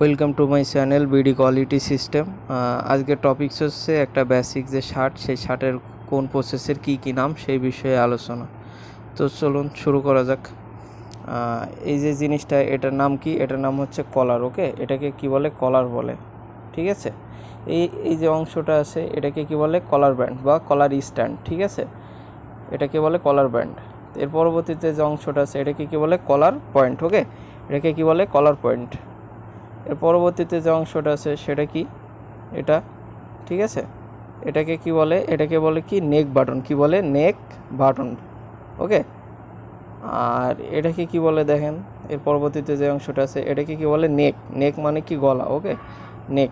Welcome to my channel BD quality system আজকের topics হচ্ছে একটা বেসিক যে শার্ট, সেই শার্টের কোন প্রসেসের কী কী নাম, সেই বিষয়ে আলোচনা। তো চলুন শুরু করা যাক। এই যে জিনিসটা, এটার নাম কি? এটার নাম হচ্ছে কলার ওকে এটাকে কি বলে? কলার বলে। ঠিক আছে? এই এই যে অংশটা আছে, এটাকে কি বলে? কলার ব্যান্ড বা কলার স্ট্যান্ড ঠিক আছে? এটাকে বলে কলার ব্যান্ড এর পরবর্তীতে যে অংশটা আছে, এটাকে কি বলে? কলার পয়েন্ট ওকে এটাকে কি বলে? কলার পয়েন্ট এর পরবর্তীতে যে অংশটা আছে সেটা কি? এটা, ঠিক আছে? এটাকে কি বলে? এটাকে বলে কি? Neck button. কি বলে? নেক বাটন। ওকে? আর এটাকে কি বলে দেখেন? এর পরবর্তীতে যে অংশটা আছে, এটাকে কি বলে? নেক। নেক মানে কি? গলা। ওকে? নেক।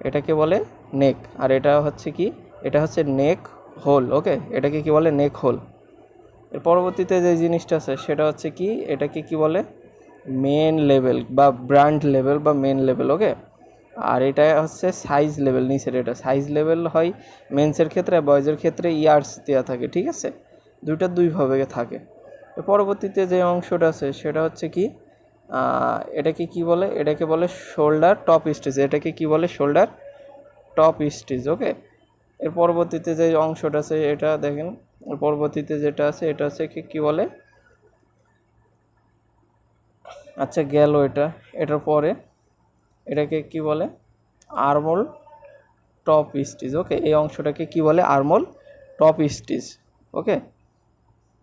এটাকে বলে নেক। আর এটা হচ্ছে কি? এটা হচ্ছে নেক হোল। ওকে? এটাকে কি বলে? Neck hole. এর পরবর্তীতে যে জিনিসটা আছে, সেটা হচ্ছে কি? এটাকে কি বলে? মেন লেভেল বা ব্র্যান্ড লেভেল বা মেন লেভেল ওকে আর এটা হচ্ছে সাইজ লেভেল নিচের এটা। সাইজ লেভেল হয় মেন্সের ক্ষেত্রে বয়েজের ক্ষেত্রে ইয়ার্স দেওয়া থাকে, ঠিক আছে? দুইটা দুইভাবে থাকে। পরবর্তীতে যে অংশটা আছে, সেটা হচ্ছে কি এটাকে কি বলে? এটাকে বলে শোল্ডার টপ স্টেজ এটাকে কি বলে? শোল্ডার টপ স্টেজ ওকে এর পরবর্তীতে যে অংশটা আছে, এটা দেখেন। পরবর্তীতে যেটা আছে, এটা কি কি বলে? আচ্ছা গেল এটা। এটার পরে এটাকে কি বলে? Armhole top stitch, okay? এই অংশটাকে কি বলে? Armhole top stitch, okay?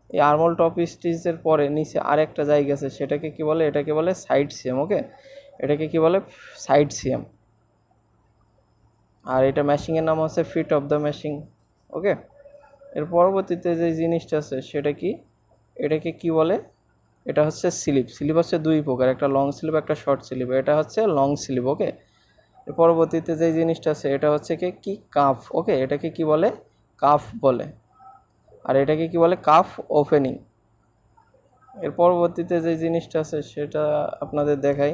এই আরমোল টপ স্টিচের পরে নিচে আরেকটা জায়গা আছে, সেটাকে কি বলে? এটাকে বলে সাইড সিএম ওকে? এটাকে কি বলে? সাইড সিএম আর এটা ম্যাশিংয়ের নাম হচ্ছে fit of the machine, okay? এর পরবর্তীতে যে জিনিসটা আছে, সেটা কি? এটাকে কি বলে? এটা হচ্ছে স্লিপ। স্লিপ হচ্ছে দুই প্রকার, একটা লং স্লিপ, একটা শর্ট স্লিপ। এটা হচ্ছে লং স্লিপ ওকে পরবর্তীতে যে জিনিসটা আছে, এটা হচ্ছে কি কি কাফ ওকে এটাকে কি বলে? কাফ বলে। আর এটাকে কি বলে? কাফ ওপেনিং এর পরবর্তীতে যে জিনিসটা আছে, সেটা আপনাদের দেখাই।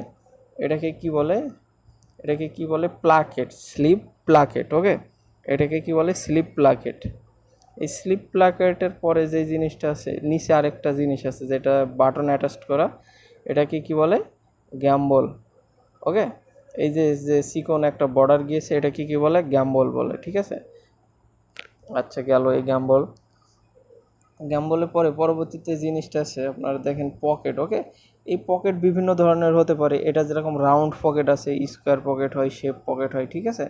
এটাকে কি বলে? এটাকে কি বলে? প্লাকেট স্লিপ প্লাকেট ওকে এটাকে কি বলে? স্লিপ প্লাকেট এই স্লিপ প্লাকেটের পরে যে জিনিসটা আছে, নিচে আরেকটা জিনিস আছে যেটা বাটন অ্যাটাচড করা, এটাকে কি বলে? গ্যাম্বল ওকে এই যে যে সিকোন একটা বর্ডার গিয়েছে, এটাকে কি বলে? গ্যাম্বল বলে, ঠিক আছে? আচ্ছা গেল এই গ্যাম্বল গ্যাম্বলের পরে পরবর্তীতে জিনিসটা আছে, আপনারা দেখেন পকেট ওকে এই পকেট বিভিন্ন ধরনের হতে পারে। এটা যেরকম রাউন্ড পকেট আছে স্কোয়ার পকেট হয় শেপ পকেট হয়, ঠিক আছে?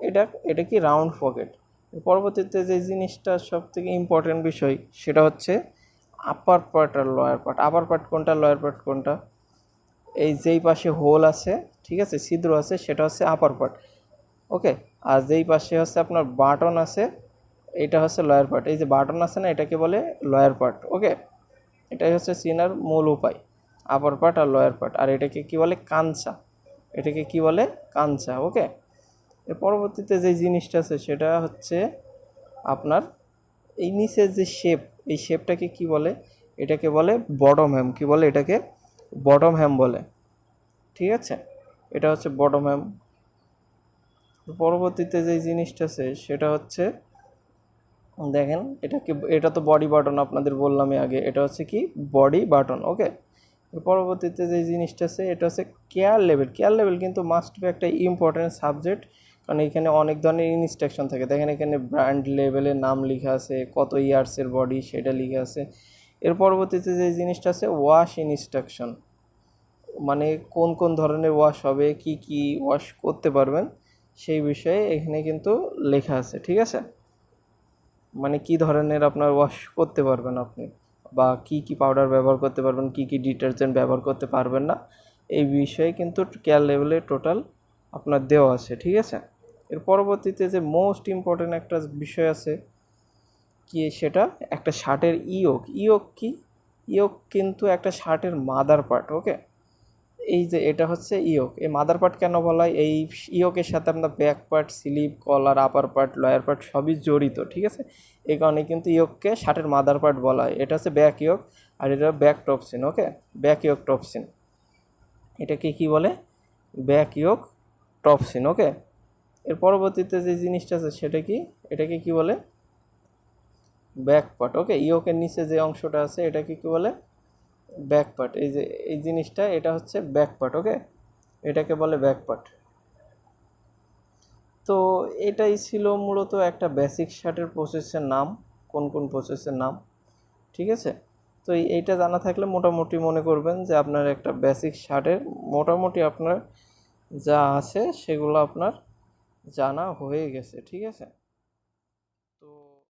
এটা এটা কি রাউন্ড পকেট পরবর্তীতে যে জিনিসটা সব থেকে ইম্পর্টেন্ট বিষয়, সেটা হচ্ছে আপার পার্ট আর লয়ার পার্ট আপার পার্ট কোনটা লয়ার পার্ট কোনটা? এই যেই পাশে হোল আছে, ঠিক আছে, ছিদ্র আছে, সেটা হচ্ছে আপার পার্ট ওকে আর যেই পাশে হচ্ছে আপনার বাটন আছে, এটা হচ্ছে লয়ার পার্ট এই যে বাটন আছে না, এটাকে বলে লয়ার পার্ট ওকে এটাই হচ্ছে চিনার মূল উপায়। আপার পার্ট আর লয়ার পার্ট আর এটাকে কি বলে? কাঞ্চা। এটাকে কি বলে? কাঞ্চা। ওকে এর পরবর্তীতে যে জিনিসটা আছে সেটা হচ্ছে আপনার এই নিচের যে শেপ এই শেপটাকে কি বলে? এটাকে বলে বটম হ্যাম কি বলে এটাকে? বটম হ্যাম বলে। ঠিক আছে? এটা হচ্ছে বটম হ্যাম পরবর্তীতে যে জিনিসটা আছে সেটা হচ্ছে, দেখেন, এটাকে, এটা তো বডি বাটন আপনাদের বললামই আগে। এটা হচ্ছে কি? বডি বাটন ওকে পরবর্তীতে যে জিনিসটা আছে, এটা হচ্ছে কেয়ার লেভেল কেয়ার লেভেল কিন্তু মাস্ট বি একটা ইম্পর্টেন্ট সাবজেক্ট কারণ এখানে অনেক ধরনের ইনস্ট্রাকশন থাকে। দেখেন এখানে ব্র্যান্ড লেভেলের নাম লেখা আছে, কত ইয়ার্সের বডি সেটা লিখা আছে। এর পরবর্তীতে যে জিনিসটা আছে ওয়াশ ইনস্ট্রাকশন মানে কোন কোন ধরনের ওয়াশ হবে, কি কি ওয়াশ করতে পারবেন, সেই বিষয়ে এখানে কিন্তু লেখা আছে, ঠিক আছে? মানে কি ধরনের আপনার ওয়াশ করতে পারবেন আপনি, বা কি কি পাউডার ব্যবহার করতে পারবেন, কি কি ডিটারজেন্ট ব্যবহার করতে পারবেন না, এই বিষয়ে কিন্তু কেয়ার লেভেলে টোটাল আপনার দেওয়া আছে, ঠিক আছে? এর পরবর্তীতে যে মোস্ট ইম্পর্টেন্ট একটা বিষয় আছে, কি সেটা? একটা শার্টের ইয়োক। ইয়োক কি? ইয়োক কিন্তু একটা শার্টের মাদার পার্ট ওকে এই যে এটা হচ্ছে ইয়োক। এই মাদার পার্ট কেন বলা হয়? এই ইয়োকের সাথে আপনার back part sleeve collar upper part lower part সবই জড়িত, ঠিক আছে? এই কারণে কিন্তু ইয়োককে শার্টের মাদার পার্ট বলা হয়। এটা হচ্ছে ব্যাক ইয়োক আর এটা ব্যাক টপসিন ওকে ব্যাক ইয়োক টপসিন এটাকে কি বলে? ব্যাক ইয়োক টপসিন ওকে এর পরবর্তীতে যে জিনিসটা আছে, সেটা কি? এটাকে কি বলে? ব্যাক পার্ট ওকে, ইয়োকের নিচে যে অংশটা আছে, এটাকে কি বলে? ব্যাক পার্ট এই যে, এই জিনিসটা, এটা হচ্ছে ব্যাক পার্ট ওকে? এটাকে বলে ব্যাক পার্ট তো এটাই ছিল মূলত একটা বেসিক শার্টের প্রসেসের নাম, কোন কোন প্রসেসের নাম, ঠিক আছে? তো এইটা জানা থাকলে মোটামুটি মনে করবেন যে আপনার একটা বেসিক শার্টের মোটামুটি আপনার যা আছে, সেগুলো আপনার জানা হয়ে গেছে ঠিক আছে